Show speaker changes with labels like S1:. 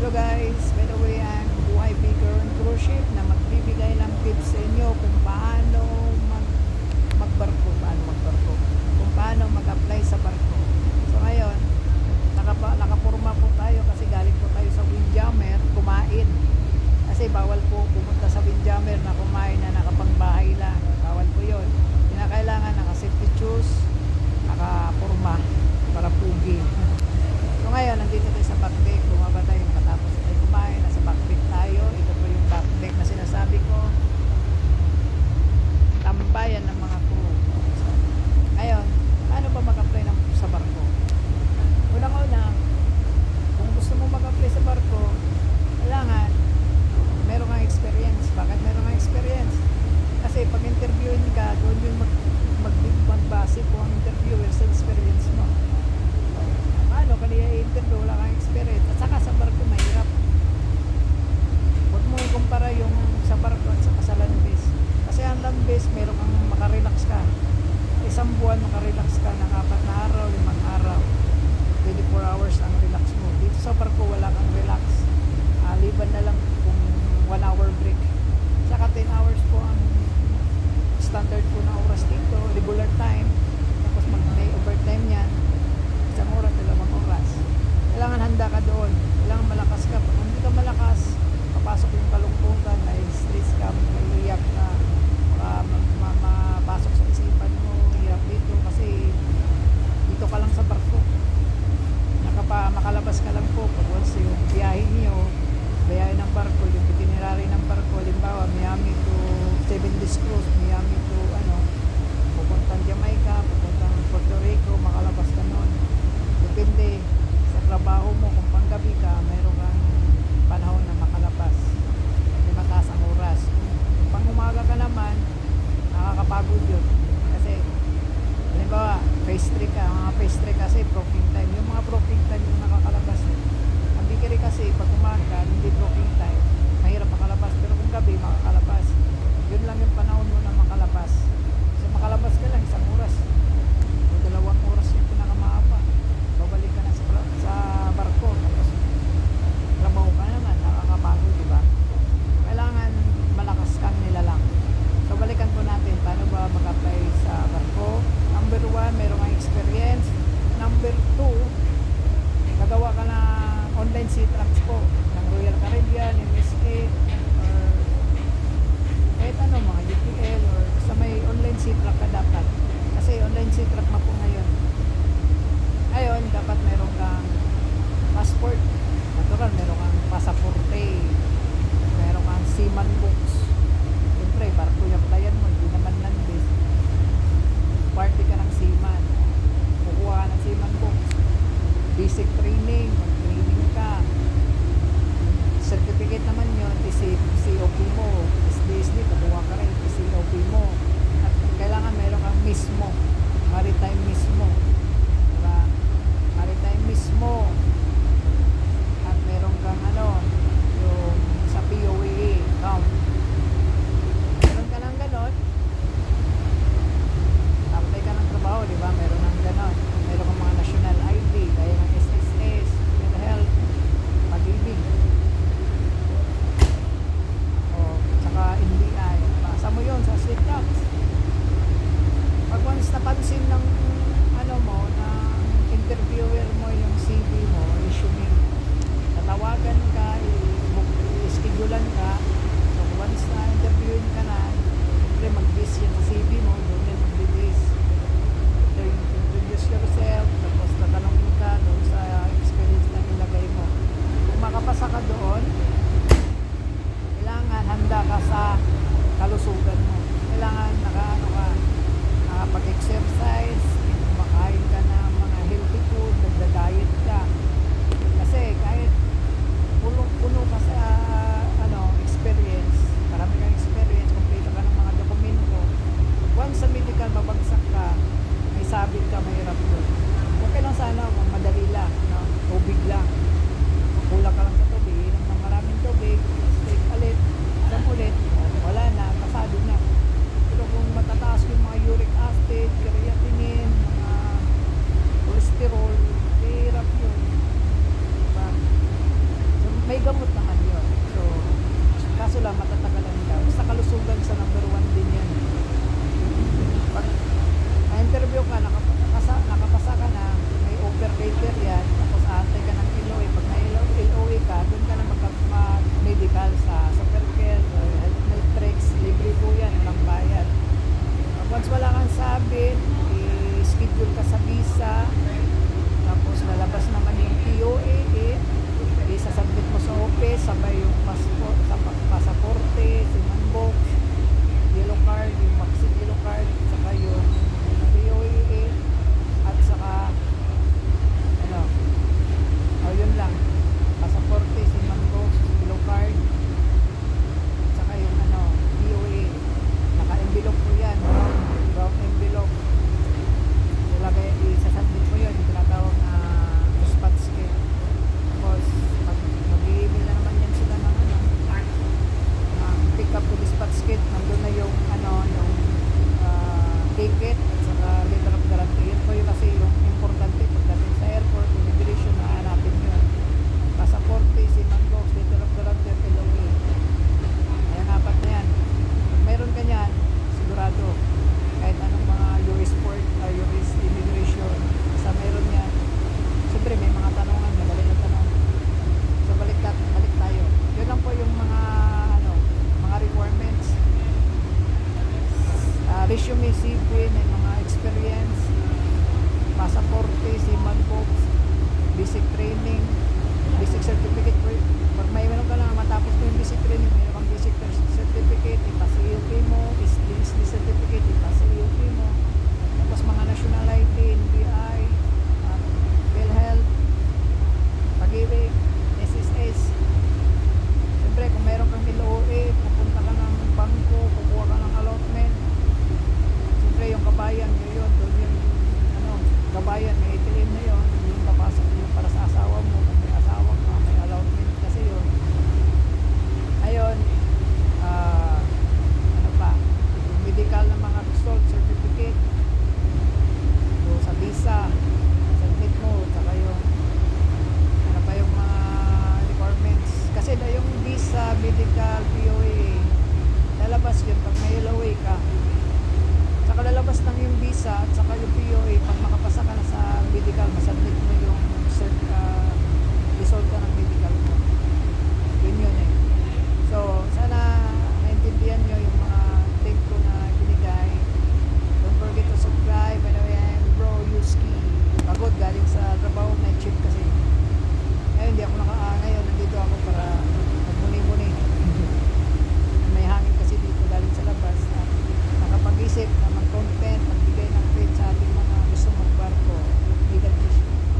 S1: Hello guys, by the way, I'm UIP Current Cruise Ship na magbibigay ng tips sa inyo kung paano mag magbarko, paano magbarko, kung paano mag-apply sa barko. So ngayon, nakapa, nakapurma po tayo kasi galing po tayo sa winter Sweet talks. Pag once napansin ng ano mo, ng interviewer mo yung CV mo, resume mo, tatawagan ka, i-schedulean ka, so once na interviewin ka na, siyempre mag-base yung CV mo, sinasabi, i-schedule ka sa visa, tapos lalabas naman yung POA, eh, isasubmit mo sa office, sabay yung passport, tapos pasaporte, simanbok, yellow card, yung maxi yellow card, saka yung masabit mo yung cert, uh, resulta ng medical mo. Yun yun eh. So, sana naintindihan nyo yung mga tip ko na binigay. Don't forget to subscribe. By the way, I am Bro Yuski. Pagod galing sa